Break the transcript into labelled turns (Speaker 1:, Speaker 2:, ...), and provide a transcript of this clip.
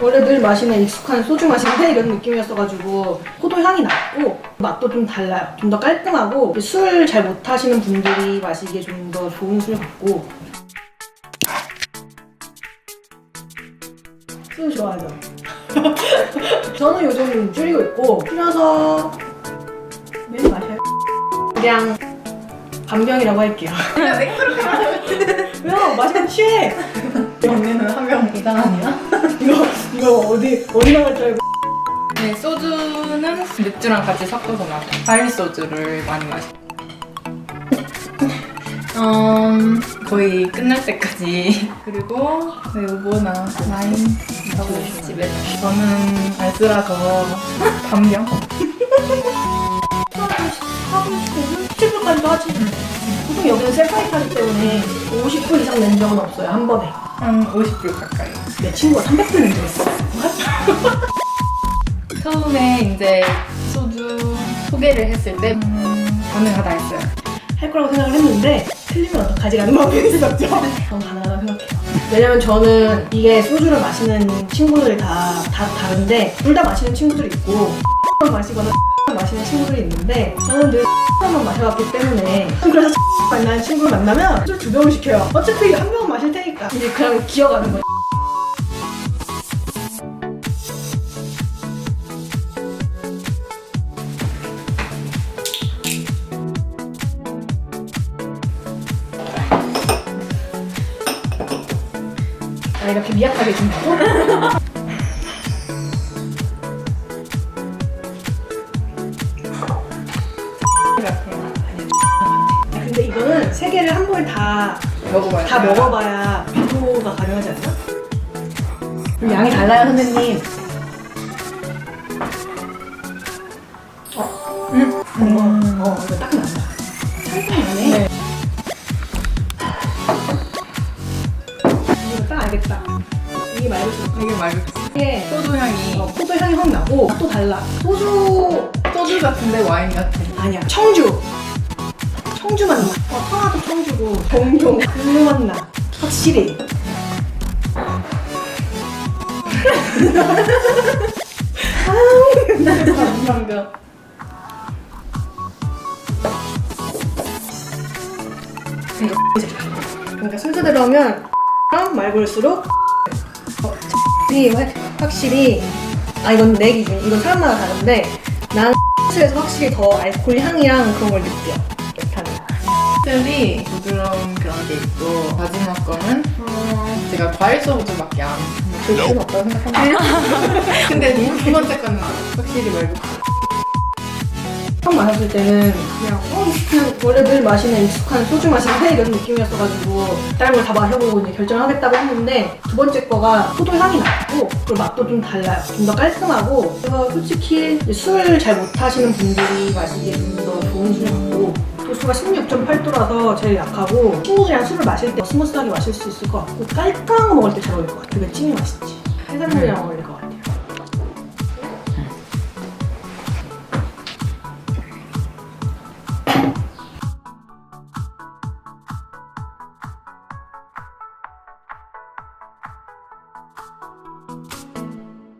Speaker 1: 원래 늘 마시는 익숙한 소주 맛인데 이런 느낌이었어가지고 포도 향이 났고 맛도 좀 달라요. 좀 더 깔끔하고 술 잘 못하시는 분들이 마시기에 좀 더 좋은 술 같고 술 좋아하죠? 저는 요즘 줄이고 있고 줄여서 매일 마셔요. 그냥 반병이라고 할게요.
Speaker 2: 그냥 맥주로
Speaker 1: 왜요? 마시면 취해.
Speaker 2: 언니는 한명 이상 아니야?
Speaker 1: 이거 이거 어디 어디 나갈 줄 알고.
Speaker 2: 네, 소주는 맥주랑 같이 섞어서 마셔. 과일 소주를 많이 마셔. 음, 거의 끝날 때까지. 그리고 네, 우보나 와인 하고 집에. 저는 알쓰라서 반병.
Speaker 1: 하고 싶으면 7분까지도 하지. 보통 여기는 셀파이트 하기 때문에 50분 이상 낸 적은 없어요, 한 번에.
Speaker 2: 한 50불 가까이.
Speaker 1: 내 친구가 300분 낸적 있어.
Speaker 2: 처음에 이제 소주 소개를 했을 때 음, 가능하다 했어요.
Speaker 1: 할 거라고 생각을 했는데 틀리면 어떡하지라는 마음이 있었죠. 전 가능하다고 생각해요. 왜냐면 저는 이게 소주를 마시는 친구들이 다, 다 다른데 둘 다 마시는 친구들이 있고 마시거나 마시는 친구들이 있는데 저는 늘 만 마셔왔기 때문에 그래서 만나는 친구를 만나면 술두 병을 시켜요. 어차피 한 병은 이제 그냥 기어가는 거예요. 아, 이렇게 미약하게 준다고? 근데 이거는 세 개를 한 번에 다,
Speaker 2: 먹어봐요.
Speaker 1: 다 먹어봐야 비교가 가능하지 않나? 양이 달라요, 선생님. 어,
Speaker 2: 음.
Speaker 1: 어, 어, 이거 딱 맞아. 살짝만해.
Speaker 2: 네.
Speaker 1: 이거 딱 알겠다. 이게 말고
Speaker 2: 이게 말고
Speaker 1: 이게
Speaker 2: 소주 향이
Speaker 1: 어, 포도 향이 확 나고 또 달라. 소주
Speaker 2: 소주 같은데 와인 같은.
Speaker 1: 아니야 청주 청주 맛나 어, 파라도 청주고 동종 그 맛나 확실히 아우 이거 그러니까 순서 들어오면 말 걸수록 어, 이 확실히 아 이건 내 기준 이건 사람마다 다른데 난 에서 확실히 더 알코올 향이랑 그런 걸 느껴.
Speaker 2: 셀이 부드러운 그런 게 있고 마지막 거는 제가 과일 소주밖에 안.
Speaker 1: 볼 필요는 없다고 생각합니다.
Speaker 2: 근데 두 번째 거는 확실히 말고.
Speaker 1: 처음 마셨을 때는 그냥 어 그냥 원래 늘 마시는 익숙한 소주 맛인데 이런 느낌이었어가지고 다른 걸다 마셔보고 이제 결정하겠다고 했는데 두 번째 거가 포도 향이 났고 그리고 맛도 좀 달라요. 좀 더 깔끔하고 그래서 솔직히 술 잘 못하시는 분들이 마시기에 좀 더 좋은 술 같고 도수가 16.8도라서 제일 약하고 친구들이랑 술을 마실 때 스무스하게 마실 수 있을 것 같고 깔끔한 거 먹을 때 잘 어울릴 것 같아. 그게 찐이 맛있지. 해산물이랑 어울릴 것 같아.